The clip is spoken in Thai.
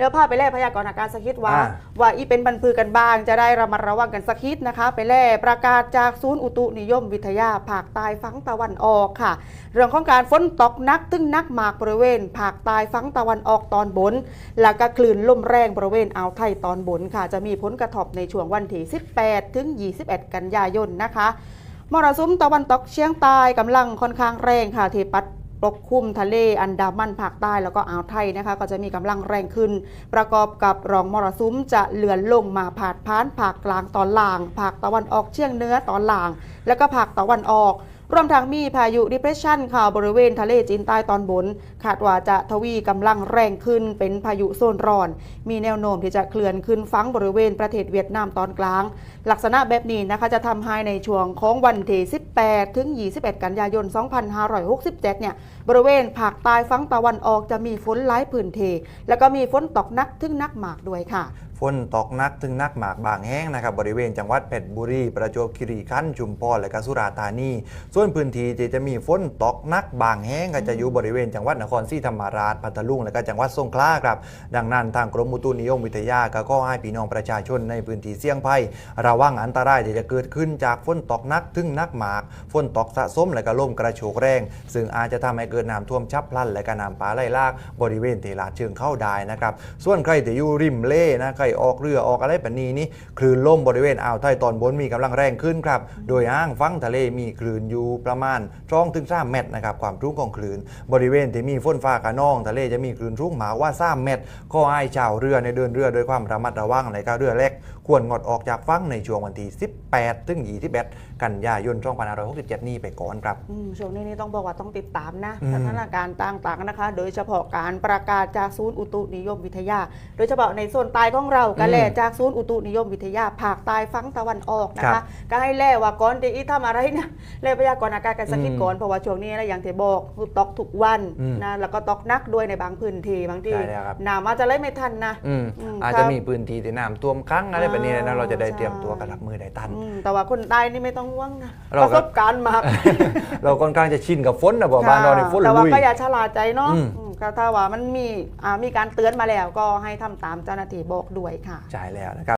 เดี๋ยวพาไปแล่พยากรณ์อากาศสักคิดว่า อ่า ว่าอีเป็นบันพือกันบ้าง จะได้ระมัดระวังกันสักคิดนะคะ ไปแล่ประกาศจากศูนย์อุตุนิยมวิทยาภาคใต้ฝั่งตะวันออกค่ะ เรื่องของการฝนตกหนักตึ้งนักหมากบริเวณภาคใต้ฝั่งตะวันออกตอนบน แล้วก็คลื่นลมแรงบริเวณอ่าวไทยตอนบนค่ะ จะมีผลกระทบในช่วงวันที่ 18 ถึง 21 กันยายนนะคะ มรสุมตะวันตกเฉียงใต้กำลังค่อนข้างแรงค่ะที่ปัด ปกคลุมทะเลอันดามันภาคใต้แล้วก็อ่าวไทยนะคะ ก็จะมีกำลังแรงขึ้น ประกอบกับรองมรสุมจะเลื่อนลงมาผาดพานภาคกลางตอนล่างภาคตะวันออกเฉียงเหนือตอนล่าง แล้วก็ภาคตะวันออก รวมทั้งมีพายุ depression ค่ะบริเวณทะเลจีนใต้ตอนบน คาดว่าจะทวีกำลังแรงขึ้นเป็นพายุโซนร้อน มีแนวโน้มที่จะเคลื่อนขึ้นฟังบริเวณประเทศเวียดนามตอนกลาง ลักษณะแบบนี้นะคะจะทำให้ในช่วงของวันที่ 18 ถึง 21 กันยายน 2567 เนี่ยบริเวณภาคใต้ฝั่งตะวันออกจะมีฝนหลายพื้นที่แล้วก็มีฝนตกหนักถึงหนักมากด้วยค่ะ ฝนตกหนักถึงหนักหมากบางแห้งนะครับบริเวณจังหวัดเพชรบุรีประจวบคีรีขันธ์ชุมพรและกสุราษฎร์ธานี ส่วนพื้นที่ที่จะมีฝนตกหนักบางแห้งก็จะอยู่บริเวณจังหวัดนครศรีธรรมราชพัทลุงและก็จังหวัดสงขลาครับ ดังนั้นทางกรมอุตุนิยมวิทยาก็ขอให้พี่น้องประชาชนในพื้นที่เสี่ยงภัยระวังอันตรายที่จะเกิดขึ้นจากฝนตกหนักถึงหนักหมากฝนตกสะสมและก็ลมกระโชกแรง ซึ่งอาจจะทำให้เกิดน้ำท่วมฉับพลันและก็น้ำป่าไหลหลากบริเวณเทลาดเชิงเข้าได้นะครับส่วนใครที่อยู่ริมเล่นะใครออกเรือออกอะไรแบบนี้นี่คลื่นลมบริเวณอ่าวไทยตอนบนมีกำลังแรงขึ้นครับ โดยอ้างฟังทะเลมีคลื่นอยู่ประมาณช่องถึงสามเมตรนะครับความสูงของคลื่นบริเวณที่มีฝนฟ้าขนอง ทะเลจะมีคลื่นสูงหมากว่าสามเมตร ก็ให้ชาวเรือในเดินเรือโดยความระมัดระวังในการเรือเล็ก ควรงดออกจากฝั่งในช่วงวันที่ 18 ถึง 21 กันยายน2567 นี้ไปก่อนครับอืมช่วงนี้นี่ต้องบอกว่าต้องติดตามนะอืมสถานการณ์ต่างๆนะคะ โดยเฉพาะการประกาศจากศูนย์อุตุนิยมวิทยา โดยเฉพาะในโซนใต้ของเราก็แหละจากศูนย์อุตุนิยมวิทยาภาคใต้ฝั่งตะวันออกนะครัคะบก็ให้แล่ว่าก่อนจะอีทำอะไรนะแล่พยากรณ์อากาศกันสักนิดอืมก่อนเพราะว่าช่วงนี้นะอย่างที่บอกคือตกทุกวันอืมนะแล้วก็ตกหนักด้วยในบางพื้นที่บางที่ใช่แล้วครับ น้ำอาจจะไหล่ไม่ทันนะ อืมอืมอาจครัจะบมีพื้นที่ที่น้ำท่วมครั้งอะไรแบบนี้นะเราจะได้เตรียมตัวใช่กันรับมือได้ทัน อืมแต่ว่าคนใต้นี่ไม่ต้องห่วงนะเราปก็ระสบการณ์มาก เราค่อนข้างจะชินกับฝนนะบอกบ้านเราในฝนแต่ว่าลุย ก็อย่าชะล่าใจเนาะอืม อืม ก็ถ้าว่ามันมีอ่ามีการเตือนมาแล้วก็ให้ทำตามเจ้าหน้าที่บอกด้วยค่ะ ใช่แล้วนะครับ